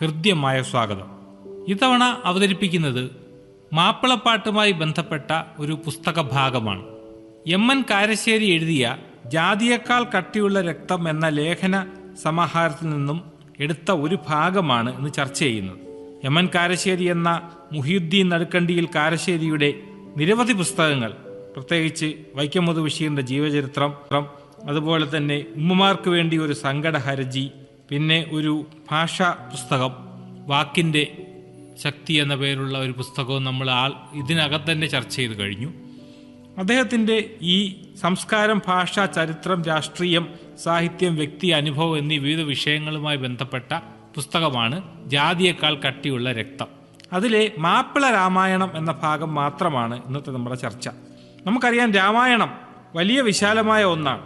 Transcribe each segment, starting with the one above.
ഹൃദ്യമായ സ്വാഗതം. ഇത്തവണ അവതരിപ്പിക്കുന്നത് മാപ്പിളപ്പാട്ടുമായി ബന്ധപ്പെട്ട ഒരു പുസ്തക ഭാഗമാണ് എം. എൻ. കാരശ്ശേരി എഴുതിയ ജാതിയേക്കാൾ കട്ടിയുള്ള രക്തം എന്ന ലേഖന സമാഹാരത്തിൽ നിന്നും എടുത്ത ഒരു ഭാഗമാണ് ഇന്ന് ചർച്ച ചെയ്യുന്നത്. എം. എൻ. കാരശ്ശേരി എന്ന മുഹിയുദ്ദീൻ നടുക്കണ്ടിയിൽ കാരശ്ശേരിയുടെ നിരവധി പുസ്തകങ്ങൾ പ്രത്യേകിച്ച് വൈക്കം മുതു ബഷീറിന്റെ ജീവചരിത്രം അതുപോലെ തന്നെ ഉമ്മമാർക്ക് വേണ്ടി ഒരു സങ്കട ഹർജി പിന്നെ ഒരു ഭാഷാ പുസ്തകം വാക്കിന്റെ ശക്തി എന്ന പേരുള്ള ഒരു പുസ്തകവും നമ്മൾ ആൾ ഇതിനകത്ത് തന്നെ ചർച്ച ചെയ്ത് കഴിഞ്ഞു. അദ്ദേഹത്തിന്റെ ഈ സംസ്കാരം ഭാഷ ചരിത്രം രാഷ്ട്രീയം സാഹിത്യം വ്യക്തി അനുഭവം എന്നീ വിവിധ വിഷയങ്ങളുമായി ബന്ധപ്പെട്ട പുസ്തകമാണ് ജാതിയേക്കാൾ കട്ടിയുള്ള രക്തം. അതിലെ മാപ്പിള രാമായണം എന്ന ഭാഗം മാത്രമാണ് ഇന്നത്തെ നമ്മുടെ ചർച്ച. നമുക്കറിയാം രാമായണം വലിയ വിശാലമായ ഒന്നാണ്.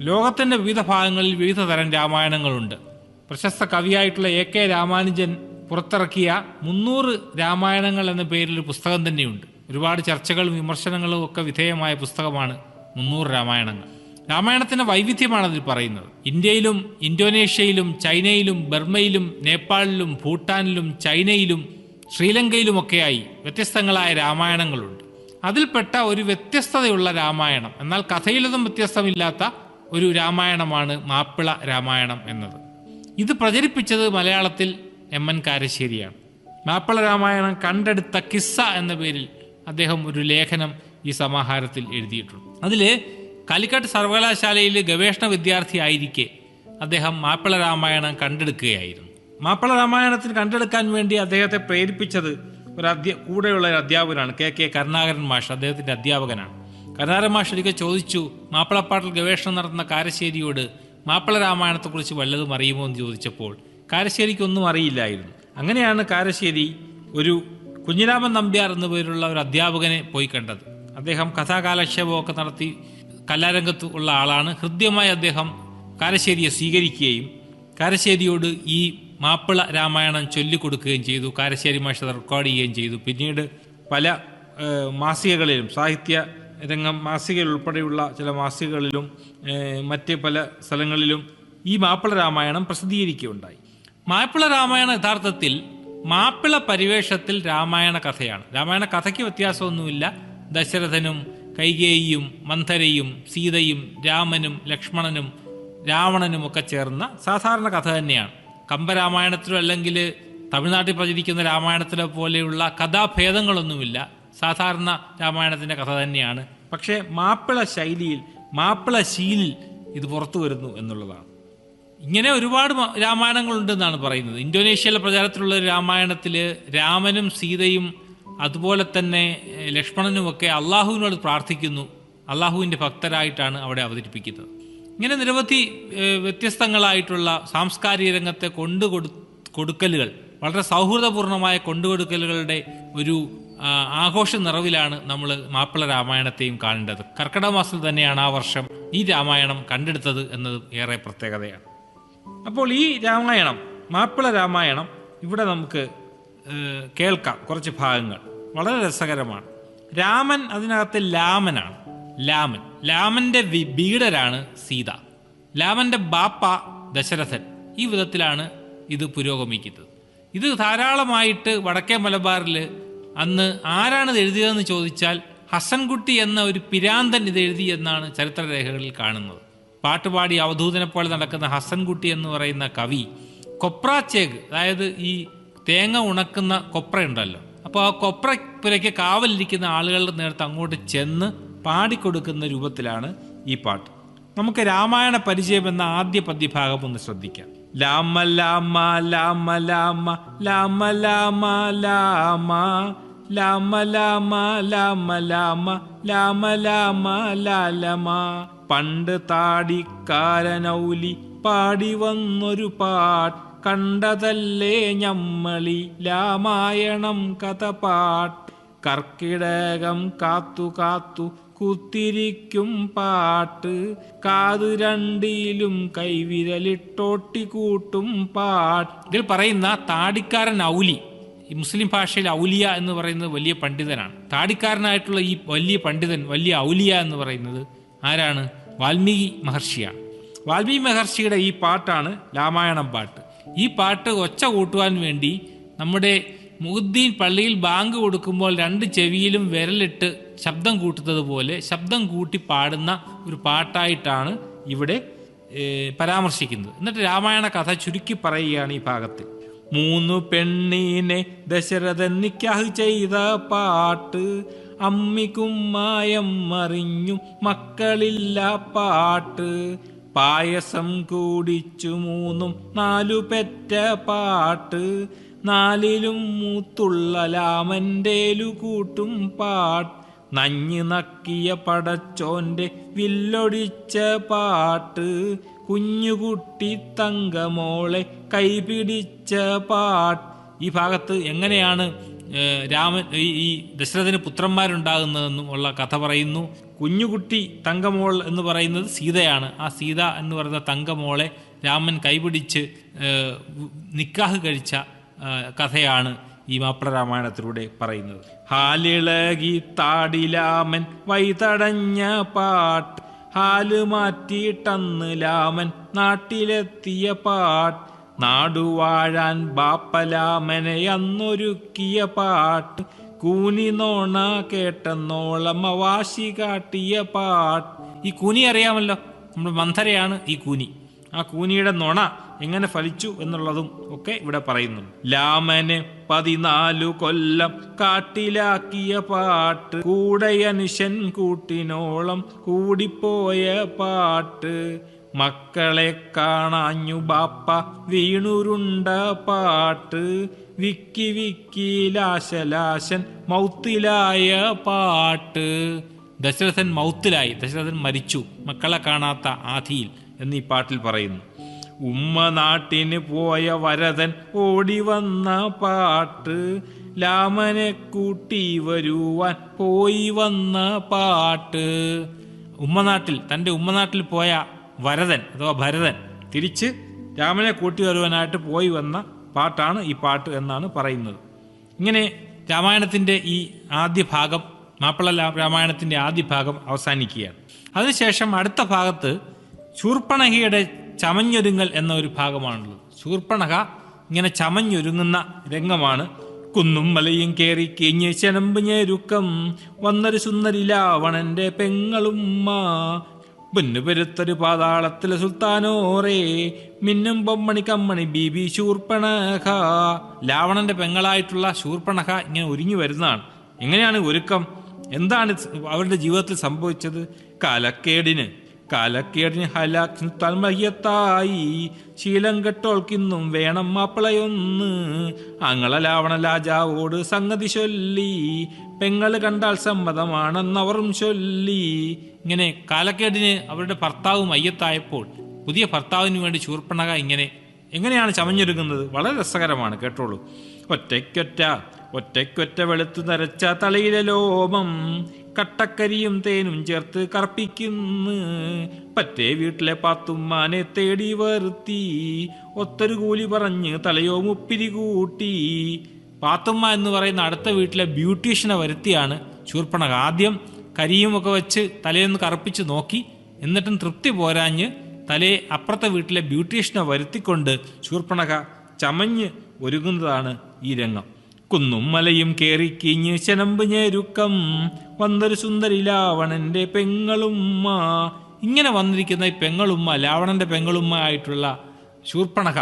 ലോകത്തിന്റെ വിവിധ ഭാഗങ്ങളിൽ വിവിധ തരം രാമായണങ്ങളുണ്ട്. പ്രശസ്ത കവിയായിട്ടുള്ള എ കെ രാമാനുജൻ പുറത്തിറക്കിയ മുന്നൂറ് രാമായണങ്ങൾ എന്ന പേരിൽ ഒരു പുസ്തകം തന്നെയുണ്ട്. ഒരുപാട് ചർച്ചകളും വിമർശനങ്ങളും ഒക്കെ വിധേയമായ പുസ്തകമാണ് മുന്നൂറ് രാമായണങ്ങൾ. രാമായണത്തിന്റെ വൈവിധ്യമാണ് അതിൽ പറയുന്നത്. ഇന്ത്യയിലും ഇന്തോനേഷ്യയിലും ചൈനയിലും ബർമയിലും നേപ്പാളിലും ഭൂട്ടാനിലും ചൈനയിലും ശ്രീലങ്കയിലുമൊക്കെയായി വ്യത്യസ്തങ്ങളായ രാമായണങ്ങളുണ്ട്. അതിൽപ്പെട്ട ഒരു വ്യത്യസ്തതയുള്ള രാമായണം എന്നാൽ കഥയിലൊന്നും വ്യത്യസ്തമില്ലാത്ത ഒരു രാമായണമാണ് മാപ്പിള രാമായണം എന്നത്. ഇത് പ്രചരിപ്പിച്ചത് മലയാളത്തിൽ എം എൻ കാരശ്ശേരിയാണ്. മാപ്പിള രാമായണം കണ്ടെടുത്ത കിസ്സ എന്ന പേരിൽ അദ്ദേഹം ഒരു ലേഖനം ഈ സമാഹാരത്തിൽ എഴുതിയിട്ടുണ്ട്. അതിൽ കാലിക്കട്ട് സർവകലാശാലയിലെ ഗവേഷണ വിദ്യാർത്ഥിയായിരിക്കെ അദ്ദേഹം മാപ്പിള രാമായണം കണ്ടെടുക്കുകയായിരുന്നു. മാപ്പിള രാമായണത്തിന് കണ്ടെടുക്കാൻ വേണ്ടി അദ്ദേഹത്തെ പ്രേരിപ്പിച്ചത് ഒരു അധ്യ കൂടെയുള്ള ഒരു അധ്യാപകനാണ് കെ കെ കരുണാകരൻ മാഷ് അദ്ദേഹത്തിന്റെ അധ്യാപകനാണ്. കരുണാകരൻ മാഷ് ഒരിക്കൽ ചോദിച്ചു മാപ്പിളപ്പാട്ടിൽ ഗവേഷണം നടത്തുന്ന കാരശ്ശേരിയോട് മാപ്പിള രാമായണത്തെക്കുറിച്ച് വല്ലതും അറിയുമോ എന്ന് ചോദിച്ചപ്പോൾ കാരശ്ശേരിക്കൊന്നും അറിയില്ലായിരുന്നു. അങ്ങനെയാണ് കാരശ്ശേരി ഒരു കുഞ്ഞിരാമൻ നമ്പ്യാർ എന്ന പേരുള്ള ഒരു അധ്യാപകനെ പോയി കണ്ടത്. അദ്ദേഹം കഥാകാലക്ഷേപമൊക്കെ നടത്തി കലാരംഗത്ത് ഉള്ള ആളാണ്. ഹൃദ്യമായി അദ്ദേഹം കാരശ്ശേരിയെ സ്വീകരിക്കുകയും കാരശ്ശേരിയോട് ഈ മാപ്പിള രാമായണം ചൊല്ലിക്കൊടുക്കുകയും ചെയ്തു. കാരശ്ശേരി മാഷ റെക്കോർഡ് ചെയ്യുകയും ചെയ്തു. പിന്നീട് പല മാസികകളിലും സാഹിത്യ രംഗം മാസികയിൽ ഉൾപ്പെടെയുള്ള ചില മാസികകളിലും മറ്റ് പല സ്ഥലങ്ങളിലും ഈ മാപ്പിള രാമായണം പ്രസിദ്ധീകരിക്കുകയുണ്ടായി. മാപ്പിള രാമായണം യഥാർത്ഥത്തിൽ മാപ്പിള പരിവേഷത്തിൽ രാമായണ കഥയാണ്. രാമായണ കഥയ്ക്ക് വ്യത്യാസമൊന്നുമില്ല. ദശരഥനും കൈകേയിയും മന്ധരയും സീതയും രാമനും ലക്ഷ്മണനും രാവണനും ഒക്കെ ചേർന്ന സാധാരണ കഥ തന്നെയാണ്. കമ്പരാമായണത്തിലോ അല്ലെങ്കിൽ തമിഴ്നാട്ടിൽ പ്രചരിക്കുന്ന രാമായണത്തിലോ പോലെയുള്ള കഥാഭേദങ്ങളൊന്നുമില്ല. സാധാരണ രാമായണത്തിന്റെ കഥ തന്നെയാണ്. പക്ഷേ മാപ്പിള ശൈലിയിൽ മാപ്പിള ശീലിൽ ഇത് പുറത്തു വരുന്നു എന്നുള്ളതാണ്. ഇങ്ങനെ ഒരുപാട് രാമായണങ്ങളുണ്ടെന്നാണ് പറയുന്നത്. ഇന്തോനേഷ്യയിലെ പ്രചാരത്തിലുള്ള രാമായണത്തിൽ രാമനും സീതയും അതുപോലെ തന്നെ ലക്ഷ്മണനും ലക്ഷ്മണനുമൊക്കെ അള്ളാഹുവിനോട് പ്രാർത്ഥിക്കുന്നു. അള്ളാഹുവിന്റെ ഭക്തരായിട്ടാണ് അവിടെ അവതരിപ്പിക്കുന്നത്. ഇങ്ങനെ നിരവധി വ്യത്യസ്തങ്ങളായിട്ടുള്ള സാംസ്കാരിക രംഗത്തെ കൊണ്ടുകൊടു കൊടുക്കലുകൾ വളരെ സൗഹൃദപൂർണമായ കൊണ്ടുകൊടുക്കലുകളുടെ ഒരു ആഘോഷ നിറവിലാണ് നമ്മൾ മാപ്പിള രാമായണത്തെയും കാണേണ്ടത്. കർക്കിടക മാസത്തിൽ തന്നെയാണ് ആ വർഷം ഈ രാമായണം കണ്ടെടുത്തത് എന്നതും ഏറെ പ്രത്യേകതയാണ്. അപ്പോൾ ഈ രാമായണം മാപ്പിള രാമായണം ഇവിടെ നമുക്ക് കേൾക്കാം കുറച്ച് ഭാഗങ്ങൾ. വളരെ രസകരമാണ്. രാമൻ അതിനകത്ത് ലാമനാണ്. ലാമൻ. ലാമന്റെ വീടരാണ് സീത. ലാമന്റെ ബാപ്പ ദശരഥൻ. ഈ വിധത്തിലാണ് ഇത് പുരോഗമിക്കുന്നത്. ഇത് ധാരാളമായിട്ട് വടക്കേ മലബാറിൽ അന്ന് ആരാണ് ഇത് എഴുതിയതെന്ന് ചോദിച്ചാൽ ഹസൻകുട്ടി എന്ന ഒരു പിരാന്തൻ ഇത് എഴുതി എന്നാണ് ചരിത്രരേഖകളിൽ കാണുന്നത്. പാട്ടുപാടി അവധൂതനെ പോലെ നടക്കുന്ന ഹസൻകുട്ടി എന്ന് പറയുന്ന കവി കൊപ്രാച്ചേഗ് അതായത് ഈ തേങ്ങ ഉണക്കുന്ന കൊപ്രയുണ്ടല്ലോ അപ്പോൾ ആ കൊപ്ര കൊപ്രപ്പുരയ്ക്ക് കാവലിരിക്കുന്ന ആളുകളുടെ നേരത്ത് അങ്ങോട്ട് ചെന്ന് പാടിക്കൊടുക്കുന്ന രൂപത്തിലാണ് ഈ പാട്ട്. നമുക്ക് രാമായണ പരിചയം എന്ന ആദ്യ പദ്യഭാഗം ഒന്ന് ശ്രദ്ധിക്കാം. ലാമ ലാമ ലാമ ലാമ ലാമ ലാമ ലാമ ലാമ ലാമ ലാമ ലാമ ലാമ ലാമ ലാലമ പണ്ട് താടിക്കാരനൗലി പാടി വന്നൊരു പാട്ട് കണ്ടതല്ലേ ഞമ്മളി? രാമായണം കഥ പാട്ട്. കർക്കിടകം കാത്തു കാത്തു കുത്തിരിക്കും പാട്ട്. കാതു രണ്ടിലും കൈവിരലിട്ടോട്ടി കൂട്ടും പാട്ട്. ഇതിൽ പറയുന്ന താടിക്കാരൻ ഔലി ഈ മുസ്ലിം ഭാഷയിൽ ഔലിയ എന്ന് പറയുന്നത് വലിയ പണ്ഡിതനാണ്. താടിക്കാരനായിട്ടുള്ള ഈ വലിയ പണ്ഡിതൻ വലിയ ഔലിയ എന്ന് പറയുന്നത് ആരാണ്? വാൽമീകി മഹർഷിയാണ്. വാൽമീകി മഹർഷിയുടെ ഈ പാട്ടാണ് രാമായണം പാട്ട്. ഈ പാട്ട് ഒച്ച കൂട്ടുവാൻ വേണ്ടി നമ്മുടെ മുഹുദ്ദീൻ പള്ളിയിൽ ബാങ്ക് കൊടുക്കുമ്പോൾ രണ്ട് ചെവിയിലും വിരലിട്ട് ശബ്ദം കൂട്ടുന്നത് പോലെ ശബ്ദം കൂട്ടി പാടുന്ന ഒരു പാട്ടായിട്ടാണ് ഇവിടെ പരാമർശിക്കുന്നത്. എന്നിട്ട് രാമായണ കഥ ചുരുക്കി പറയുകയാണ് ഈ ഭാഗത്ത് മൂന്നു പെണ്ണീനെ ദശരഥൻ നിക്കാഹ് ചെയ്ത പാട്ട് അമ്മിക്കുമ്മായം മറിഞ്ഞു മക്കളില്ല പാട്ട്. പായസം കൂടിച്ചു മൂന്നും നാലു പെറ്റ പാട്ട്. നാലിലും മൂത്തുള്ള ലാമന്റേലു കൂട്ടും പാട്ട്. നഞ്ഞ് നക്കിയ പടച്ചോന്റെ വില്ലൊടിച്ച പാട്ട് കുഞ്ഞുകുട്ടി തങ്കമോളെ കൈപിടിച്ച പാട്ട്. ഈ ഭാഗത്ത് എങ്ങനെയാണ് രാമൻ ഈ ദശരഥന് പുത്രന്മാരുണ്ടാകുന്നതെന്നും ഉള്ള കഥ പറയുന്നു. കുഞ്ഞുകുട്ടി തങ്കമോൾ എന്ന് പറയുന്നത് സീതയാണ്. ആ സീത എന്ന് പറയുന്ന തങ്കമോളെ രാമൻ കൈപിടിച്ച് നിക്കാഹ് കഴിച്ച കഥയാണ്. ഈ മാപ്പിളരാമായണത്തിലൂടെ പറയുന്നത്. ഹാലിളകി താടിലാമൻ വൈതടഞ്ഞ പാട്ട്. ഹാൽ മാറ്റിയിട്ടന്ന് ലാമൻ നാട്ടിലെത്തിയ പാട്ട്. നാടുവാഴാൻ ബാപ്പലാമനെ അന്നൊരുക്കിയ പാട്ട്. കൂനി നോണ കേട്ടെന്നോളം വാശി കാട്ടിയ പാട്ട്. ഈ കൂനി അറിയാമല്ലോ നമ്മുടെ മന്ധരയാണ് ഈ കൂനി. ആ കൂനിയുടെ നുണ എങ്ങനെ ഫലിച്ചു എന്നുള്ളതും ഒക്കെ ഇവിടെ പറയുന്നു ലാമനെ പതിനാലു കൊല്ലം കാട്ടിലാക്കിയ പാട്ട് കൂടയനുഷൻ കൂട്ടിനോളം കൂടിപ്പോയ പാട്ട്. മക്കളെ കാണാഞ്ഞു ബാപ്പ വീണുരുണ്ട പാട്ട്. വിക്കി വിക്കി ലാശലാശൻ മൗത്തിലായ പാട്ട്. ദശരഥൻ മൗത്തിലായി ദശരഥൻ മരിച്ചു. മക്കളെ കാണാത്ത ആധിയിൽ എന്നീ പാട്ടിൽ പറയുന്നു. ഉമ്മ നാട്ടിന് പോയ വരതൻ ഓടി വന്ന പാട്ട് ലാമനെ കൂട്ടി വരുവാൻ പോയി വന്ന പാട്ട്. ഉമ്മനാട്ടിൽ തന്റെ ഉമ്മനാട്ടിൽ പോയ വരതൻ അഥവാ ഭരതൻ തിരിച്ച് രാമനെ കൂട്ടി വരുവാനായിട്ട് പോയി വന്ന പാട്ടാണ് ഈ പാട്ട് എന്നാണ് പറയുന്നത്. ഇങ്ങനെ രാമായണത്തിന്റെ ഈ ആദ്യ ഭാഗം മാപ്പിള രാമായണത്തിന്റെ ആദ്യ ഭാഗം അവസാനിക്കുകയാണ്. അതിനുശേഷം അടുത്ത ഭാഗത്ത് ശൂർപ്പണഹയുടെ ചമഞ്ഞൊരുങ്ങൽ എന്ന ഒരു ഭാഗമാണുള്ളത്. ശൂർപ്പണക ഇങ്ങനെ ചമഞ്ഞൊരുങ്ങുന്ന രംഗമാണ്. കുന്നും മലയും കയറി കിഞ്ഞ് ചെനമ്പ് ഞെരുക്കം. വന്നൊരു സുന്ദരി ലാവണന്റെ പെങ്ങളുമ്മ. പാതാളത്തിലെ സുൽത്താനോറേ. മിന്നും പൊമ്മണി കമ്മണി ബി ബി ശൂർപ്പണഹ ലാവണന്റെ പെങ്ങളായിട്ടുള്ള ശൂർപ്പണഹ ഇങ്ങനെ ഒരുങ്ങി വരുന്നതാണ്. എങ്ങനെയാണ് ഒരുക്കം? എന്താണ് അവരുടെ ജീവിതത്തിൽ സംഭവിച്ചത്? കാലക്കേടിന്. കാലക്കേടിന് ഹലാക്കിന് തൽമയ്യത്തായി ശീലം കെട്ടോൾക്കിന്നും വേണം മാപ്പിളയൊന്ന്. അങ്ങള ലാവണ രാജാവോട് സംഗതി ചൊല്ലി. പെങ്ങൾ കണ്ടാൽ സമ്മതമാണെന്നവറും ചൊല്ലി. ഇങ്ങനെ കാലക്കേടിന് അവരുടെ ഭർത്താവ് മയ്യത്തായപ്പോൾ പുതിയ ഭർത്താവിന് വേണ്ടി ചൂർപ്പണക ഇങ്ങനെ എങ്ങനെയാണ് ചമഞ്ഞൊരുങ്ങുന്നത്? വളരെ രസകരമാണ് കേട്ടോളൂ. ഒറ്റയ്ക്കൊറ്റ ഒറ്റയ്ക്കൊറ്റ വെളുത്തു നരച്ച തലയിലെ ലോമം. കട്ടക്കരിയും തേനും ചേർത്ത് കർപ്പിക്കുന്നു. പറ്റേ വീട്ടിലെ പാത്തുമ്മാനെ തേടി വരുത്തി. ഒത്തൊരു കൂലി പറഞ്ഞ് തലയോ മുപ്പിരി കൂട്ടി. പാത്തുമ്മ എന്ന് പറയുന്ന അടുത്ത വീട്ടിലെ ബ്യൂട്ടീഷ്യനെ വരുത്തിയാണ് ശൂർപ്പണക. ആദ്യം കരിയും ഒക്കെ വെച്ച് തലയൊന്ന് കറുപ്പിച്ച് നോക്കി. എന്നിട്ടും തൃപ്തി പോരാഞ്ഞ് തലയെ അപ്പുറത്തെ വീട്ടിലെ ബ്യൂട്ടീഷ്യനെ വരുത്തിക്കൊണ്ട് ശൂർപ്പണക ചമഞ്ഞ് ഒരുങ്ങുന്നതാണ് ഈ രംഗം. കുന്നും മലയും കേറി കിഞ്ഞ് ചെനമ്പ് ഞെരുക്കം. വന്നൊരു സുന്ദരി ലാവണന്റെ പെങ്ങളുമ്മ. ഇങ്ങനെ വന്നിരിക്കുന്ന ഈ പെങ്ങളുമ്മ ലാവണന്റെ പെങ്ങളുമ്മ ആയിട്ടുള്ള ശൂർപ്പണക.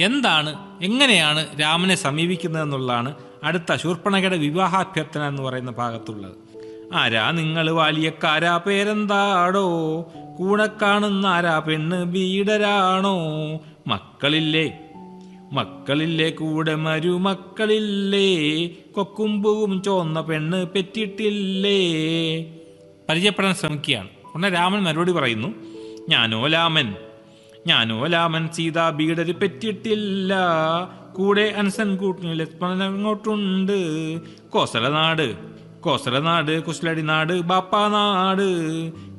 എന്താണ് എങ്ങനെയാണ് രാമനെ സമീപിക്കുന്നതെന്നുള്ളതാണ് അടുത്ത ശൂർപ്പണകയുടെ വിവാഹാഭ്യർത്ഥന എന്ന് പറയുന്ന ഭാഗത്തുള്ളത്. ആരാ നിങ്ങൾ വാലിയക്കാരാ പേരെന്താടോ? കൂടെ കാണുന്ന ആരാ പെണ്ണ് ബീഡരാണോ? മക്കളില്ലേ മക്കളില്ലേ കൂടെ മരുമക്കളില്ലേ കൊക്കും ചോന്ന പെണ്ണ് പെറ്റിട്ടില്ലേ. പരിചയപ്പെടാൻ ശ്രമിക്കുകയാണ്. ഉടനെ രാമൻ മറുപടി പറയുന്നു ഞാനോ രാമൻ ഞാനോ രാമൻ സീതാ ബീഡര് പെറ്റിട്ടില്ല. കൂടെ അൻസൻ കൂട്ടിന് ലക്ഷ്മണൻ അങ്ങോട്ടുണ്ട്. കോസലനാട് കോസലനാട് കുശലടി നാട് ബാപ്പാ നാട്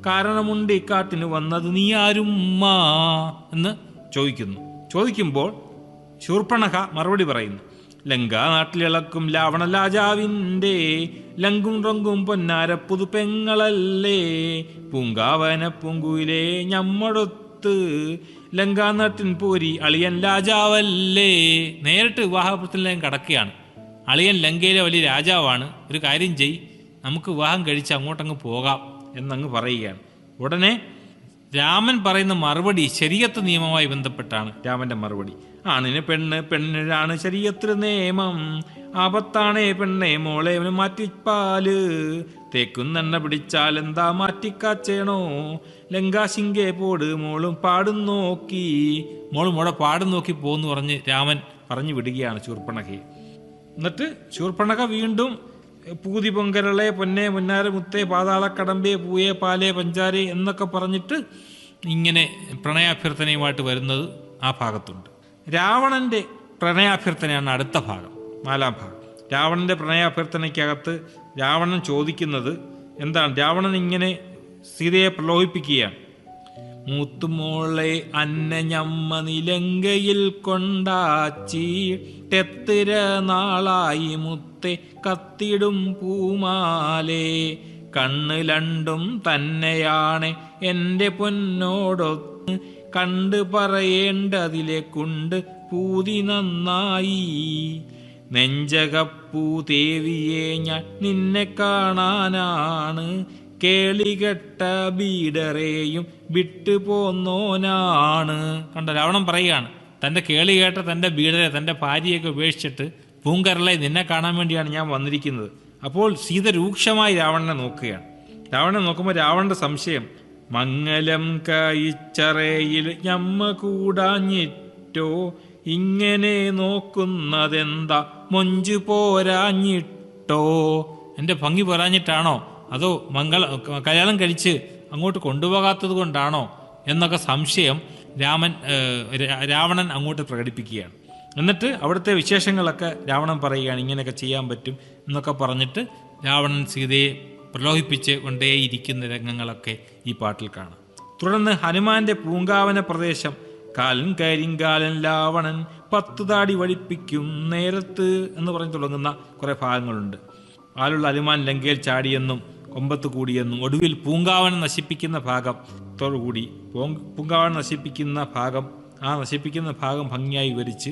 കാരണമുണ്ട് ഈ കാട്ടിന് വന്നത് നീ ആരുമ്മാ? എന്ന് ചോദിക്കുന്നു. ചോദിക്കുമ്പോൾ ശൂർപ്പണഖ മറുപടി പറയുന്നു. ലങ്കാ നാട്ടിലിളക്കും ലാവണ രാജാവിന്റെ ലങ്കും റങ്കും പൊന്നാര പുതുപെങ്ങളല്ലേ പൂങ്കാവന പൂങ്കുയിലെ ഞമ്മടൊത്ത് ലങ്കാ നാട്ടിൻ പോരി അളിയൻ രാജാവല്ലേ നേരിട്ട് വിവാഹപ്രത്തിലേക്ക് കടക്കുകയാണ്. അളിയൻ ലങ്കയിലെ വലിയ രാജാവാണ്. ഒരു കാര്യം ചെയ് നമുക്ക് വിവാഹം കഴിച്ച് അങ്ങോട്ടങ്ങ് പോകാം എന്നങ്ങ് പറയുകയാണ്. ഉടനെ രാമൻ പറയുന്ന മറുപടി ശരീരത്ത് നിയമവുമായി ബന്ധപ്പെട്ടാണ് രാമന്റെ മറുപടി. ആണിന് പെണ്ണ് പെണ്ണിനാണ് ശരീരത്തിൽ നിയമം. ആപത്താണേ പെണ്ണെ മോളെ മാറ്റിപ്പാൽ. തേക്കുന്നെണ്ണ പിടിച്ചാൽ എന്താ മാറ്റിക്കാച്ചേണോ? ലങ്കാശിങ്കെ പോട് മോളും പാടും നോക്കി. മോളും മോളെ പാടും നോക്കി പോന്ന് പറഞ്ഞ് രാമൻ പറഞ്ഞു വിടുകയാണ് ചൂർപ്പണകയെ എന്നിട്ട് ചൂർപ്പണക വീണ്ടും പൂതി പൊങ്കരളെ പൊന്നെ മുന്നാര മുത്തേ പാതാളക്കടമ്പേ പൂയെ പാലേ പഞ്ചാരെ എന്നൊക്കെ പറഞ്ഞിട്ട് ഇങ്ങനെ പ്രണയാഭ്യർത്ഥനയുമായിട്ട് വരുന്നത് ആ ഭാഗത്തുണ്ട്. രാവണന്റെ പ്രണയാഭ്യർത്ഥനയാണ് അടുത്ത ഭാഗം നാലാം ഭാഗം. രാവണന്റെ പ്രണയാഭ്യർത്ഥനയ്ക്കകത്ത് രാവണൻ ചോദിക്കുന്നത് എന്താണ്? രാവണൻ ഇങ്ങനെ സീതയെ പ്രലോഭിപ്പിക്കുകയാണ്. മൂത്തുമോളെ അന്ന ഞമ്മ നിലങ്കയിൽ കൊണ്ടാച്ചിട്ടെത്തിര നാളായി മുത്തെ കത്തിടും പൂമാലേ. കണ്ണ് രണ്ടും തന്നെയാണ് എന്റെ പൊന്നോടൊത്ത് കണ്ട് പറയേണ്ടതിലേക്കുണ്ട് കൊണ്ട് പൂതി നന്നായി. നെഞ്ചകപ്പൂ ദേവിയെ ഞാൻ നിന്നെ കാണാനാണ്. കേളികെട്ട ബീഡറേയും വിട്ടു പോന്നോനാണ്. കണ്ട രാവണം പറയുകയാണ് തന്റെ കേളി കേട്ട തന്റെ ബീഡറെ തന്റെ ഭാര്യയൊക്കെ ഉപേക്ഷിച്ചിട്ട് പൂങ്കരളെ നിന്നെ കാണാൻ വേണ്ടിയാണ് ഞാൻ വന്നിരിക്കുന്നത്. അപ്പോൾ സീത രൂക്ഷമായി രാവണനെ നോക്കുകയാണ്. രാവണനെ നോക്കുമ്പോൾ രാവണന്റെ സംശയം മംഗലം കായിച്ചറയിൽ ഞമ്മ കൂടാഞ്ഞിട്ടോ? ഇങ്ങനെ നോക്കുന്നതെന്താ? മൊഞ്ചു പോരാഞ്ഞിട്ടോ? എന്റെ ഭംഗി പോരാഞ്ഞിട്ടാണോ? അതോ മംഗള കല്യാണം കഴിച്ച് അങ്ങോട്ട് കൊണ്ടുപോകാത്തത് കൊണ്ടാണോ? എന്നൊക്കെ സംശയം രാമൻ രാവണൻ അങ്ങോട്ട് പ്രകടിപ്പിക്കുകയാണ്. എന്നിട്ട് അവിടുത്തെ വിശേഷങ്ങളൊക്കെ രാവണൻ പറയുകയാണ് ഇങ്ങനെയൊക്കെ ചെയ്യാൻ പറ്റും എന്നൊക്കെ പറഞ്ഞിട്ട് രാവണൻ സീതയെ പ്രലോഭിപ്പിച്ച് കൊണ്ടേയിരിക്കുന്ന രംഗങ്ങളൊക്കെ ഈ പാട്ടിൽ കാണാം. തുടർന്ന് ഹനുമാന്റെ പൂങ്കാവന പ്രദേശം കാലൻ കരിങ്കാലൻ ലാവണൻ പത്ത് താടി വഴിപ്പിക്കും നേരത്ത് എന്ന് പറഞ്ഞ് തുടങ്ങുന്ന കുറെ ഭാഗങ്ങളുണ്ട്. ആലുള്ള ഹനുമാൻ ലങ്കയിൽ ചാടിയെന്നും കൊമ്പത്ത് കൂടിയെന്നും ഒടുവിൽ പൂങ്കാവനം നശിപ്പിക്കുന്ന ഭാഗത്തോടുകൂടി പൂങ്ക- പൂങ്കാവനം നശിപ്പിക്കുന്ന ഭാഗം ആ നശിപ്പിക്കുന്ന ഭാഗം ഭംഗിയായി വിവരിച്ച്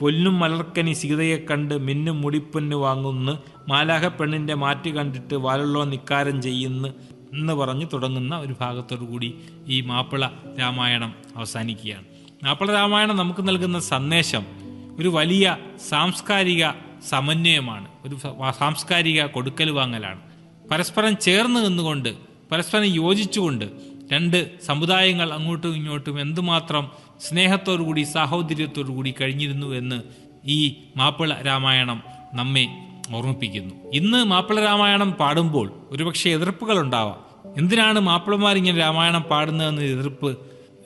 പൊന്നും മലർക്കനി സീതയെ കണ്ട് മിന്നും മുടിപ്പൊന്നു വാങ്ങുന്നു മാലാഹ പെണ്ണിന്റെ മാറ്റ് കണ്ടിട്ട് വാലുള്ളോ നിക്കാരം ചെയ്യുന്നു എന്ന് പറഞ്ഞ് തുടങ്ങുന്ന ഒരു ഭാഗത്തോടു കൂടി ഈ മാപ്പിള രാമായണം അവസാനിക്കുകയാണ്. മാപ്പിള രാമായണം നമുക്ക് നൽകുന്ന സന്ദേശം ഒരു വലിയ സാംസ്കാരിക സമന്വയമാണ്. ഒരു സാംസ്കാരിക കൊടുക്കൽ വാങ്ങലാണ്. പരസ്പരം ചേർന്ന് നിന്നുകൊണ്ട് പരസ്പരം യോജിച്ചുകൊണ്ട് രണ്ട് സമുദായങ്ങൾ അങ്ങോട്ടും ഇങ്ങോട്ടും എന്തുമാത്രം സ്നേഹത്തോടുകൂടി സാഹോദര്യത്തോടുകൂടി കഴിഞ്ഞിരുന്നു എന്ന് ഈ മാപ്പിള രാമായണം നമ്മെ ഓർമ്മിപ്പിക്കുന്നു. ഇന്ന് മാപ്പിള രാമായണം പാടുമ്പോൾ ഒരുപക്ഷെ എതിർപ്പുകൾ ഉണ്ടാവാം എന്തിനാണ് മാപ്പിളമാർ ഇങ്ങനെ രാമായണം പാടുന്നതെന്ന് എതിർപ്പ്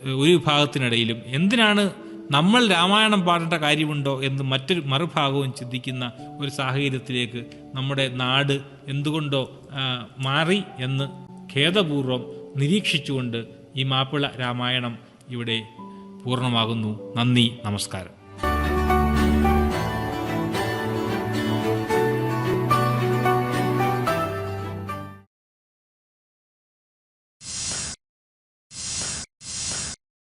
ഒരു വിഭാഗത്തിനിടയിലും? എന്തിനാണ് നമ്മൾ രാമായണം പാടേണ്ട കാര്യമുണ്ടോ എന്ന് മറ്റൊരു മറുഭാഗവും ചിന്തിക്കുന്ന ഒരു സാഹചര്യത്തിലേക്ക് നമ്മുടെ നാട് എന്തുകൊണ്ടോ മാറി എന്ന് ഖേദപൂർവം നിരീക്ഷിച്ചുകൊണ്ട് ഈ മാപ്പിള രാമായണം ഇവിടെ പൂർണമാകുന്നു. നന്ദി നമസ്കാരം.